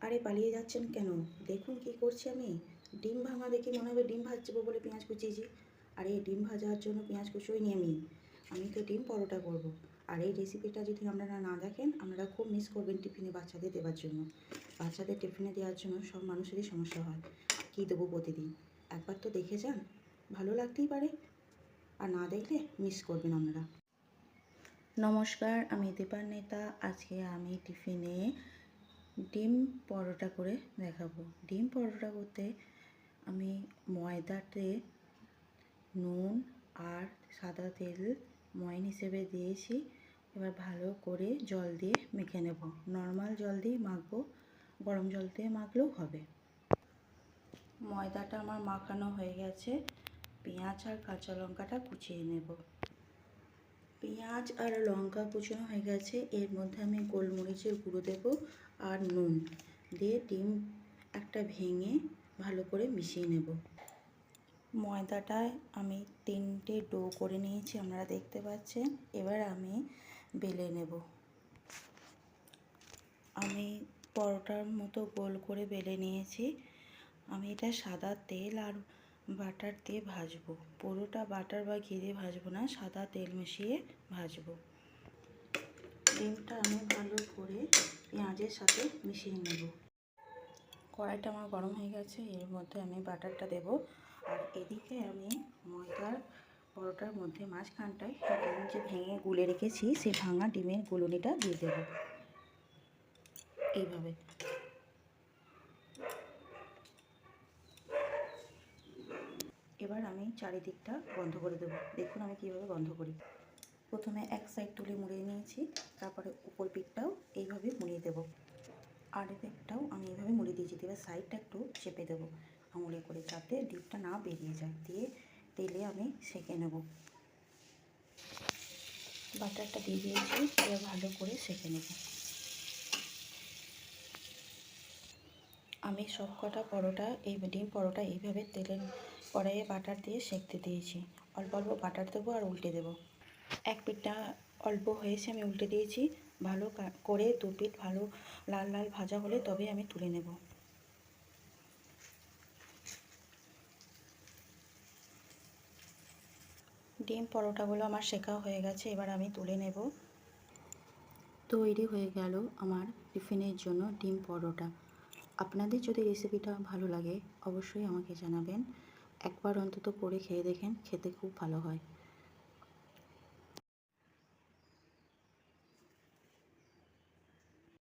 আরে পালিয়ে যাচ্ছেন কেন? দেখুন কি করছি আমি। ডিম ভাঙা দেখে মনে হবে ডিম ভাজবো বলে পেঁয়াজ কুচিয়েছি। আর এই ডিম ভাজার জন্য পেঁয়াজ কুচোইনি আমি। আমি তো ডিম পরোটা করব। আর এই রেসিপিটা যদি আপনারা না দেখেন, আপনারা খুব মিস করবেন টিফিনে বাচ্চাদের দেওয়ার জন্য। বাচ্চাদের টিফিনে দেওয়ার জন্য সব মানুষেরই সমস্যা হয়। কী দেবো প্রতিদিন? একবার তো দেখে যান। ভালো লাগতেই পারে। আর না দেখলে মিস করবেন আপনারা। নমস্কার, আমি দীপান্বিতা। আজকে আমি টিফিনে ডিম পরোটা করে দেখাবো। ডিম পরোটা করতে আমি ময়দাতে নুন আর সাদা তেল ময়ন হিসেবে দিয়েছি। এবার ভালো করে জল দিয়ে মেখে নেব। নর্মাল জল দিয়ে মাখবো, গরম জল দিয়ে মাখলেও হবে। ময়দাটা আমার মাখানো হয়ে গেছে। পেঁয়াজ আর কাঁচা লঙ্কাটা কুচিয়ে নেব। পেঁয়াজ আর লঙ্কা কুচানো হয়ে গেছে। এর মধ্যে আমি গোলমরিচের গুঁড়ো দেব আর নুন দিয়ে ডিম একটা ভেঙে ভালো করে মিশিয়ে নেব। ময়দাটায় আমি তিনটে ডো করে নিয়েছি, আপনারা দেখতে পাচ্ছেন। এবার আমি বেলে নেব। আমি পরোটার মতো গোল করে বেলে নিয়েছি। আমি এটা সাদা তেল আর বাটার দিয়ে ভাজবো। পুরোটা বাটার বা ঘি দিয়ে ভাজবো না, সাদা তেল মিশিয়ে ভাজবো। ডিমটা আমি ভালো করে পেঁয়াজের সাথে মিশিয়ে নেব। কড়াইটা আমার গরম হয়ে গেছে, এর মধ্যে আমি বাটারটা দেব। আর এদিকে আমি ময়দার পরোটার মধ্যে মাঝখানটায় ডিম যে ভেঙে গুলে রেখেছি সেই ভাঙা ডিমের গুলুনিটা দিয়ে দেব। এইভাবে। এবার আমি চারিদিকটা বন্ধ করে দেবো। দেখুন আমি কীভাবে বন্ধ করি। প্রথমে এক সাইড তুলে মুড়িয়ে নিয়েছি, তারপরে উপর পিঠটাও এইভাবে মুড়িয়ে দেবো। আর দিকটাও আমি এইভাবে মুড়িয়ে দিয়েছি। এবার সাইডটা একটু চেপে দেবো আঙুলে করে, যাতে ডিপটা না বেরিয়ে যায়। দিয়ে তেলে আমি সেঁকে নেব। বাটারটা দিয়ে দিয়েছি ভালো করে সেঁকে নেব। আমি সব কটা পরোটা এই ডিম পরোটা এইভাবে তেলের কড়াইয়ে বাটার দিয়ে সেঁকতে দিয়েছি। অল্প অল্প বাটার দেবো আর উল্টে দেবো। এক পিঠটা অল্প হয়েছে আমি উল্টে দিয়েছি। ভালো করে দু পিঠ ভালো লাল লাল ভাজা হলে তবে আমি তুলে নেব। ডিম পরোটাগুলো আমার শেখা হয়ে গেছে, এবার আমি তুলে নেব। তৈরি হয়ে গেল আমার টিফিনের জন্য ডিম পরোটা। আপনাদের যদি রেসিপিটা ভালো লাগে, অবশ্যই আমাকে জানাবেন। একবার অন্তত করে খেয়ে দেখেন, খেতে খুব ভালো হয়।